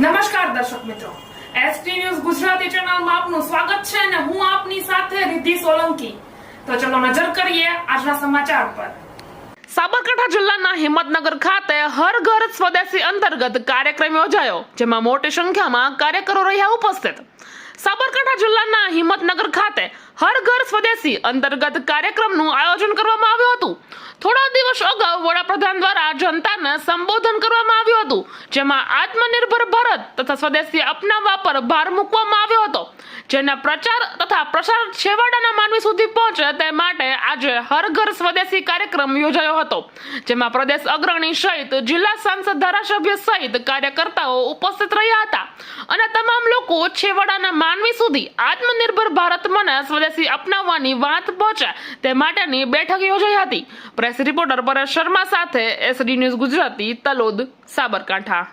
નમસ્કાર દર્શક મિત્રો. એસટી ન્યૂઝ ગુજરાતી ચેનલમાં આપનું સ્વાગત છે અને હું આપની સાથે રિદ્ધિ સોલંકી. તો ચલો નજર કરીએ આજના સમાચાર પર. સાબરકાંઠા જિલ્લાના હિંમતનગર ખાતે હર ઘર સ્વદેશી અંતર્ગત કાર્યક્રમ યોજાયો, જેમાં મોટી સંખ્યામાં કાર્યકરો રહ્યા ઉપસ્થિત. સાબરકાંઠા જિલ્લાના હિંમતનગર ખાતે હર ઘર સ્વદેશી અંતર્ગત કાર્યક્રમનું આયોજન કરવામાં આવ્યું હતું. થોડા દિવસ અગાઉ વડાપ્રધાન દ્વારા જનતાને સંબોધન કરવામાં આવ્યું હતું. જેમાં આત્મનિર્ભર ભારત તથા સ્વદેશી અપનાવવા પર ભાર મૂકવામાં આવ્યો હતો. જેના પ્રચાર તથા પ્રસાર છેવાડાના માનવી સુધી પહોંચે તે માટે આજે હર ઘર સ્વદેશી કાર્યક્રમ યોજાયો હતો, જેમાં પ્રદેશ અગ્રણી સહિત જિલ્લા સાંસદ ધારાસભ્ય સહિત કાર્યકર્તાઓ ઉપસ્થિત રહ્યા હતા અને તમામ લોકો છેવાડાના માનવી સુધી આત્મનિર્ભર ભારત મને સ્વદેશી અપનાવવાની વાત પહોંચે તે માટેની બેઠક યોજાઈ હતી. પ્રેસ રિપોર્ટર પરેશ શર્મા સાથે એસડી ન્યૂઝ ગુજરાતી તલોદ સાબરકાંઠા.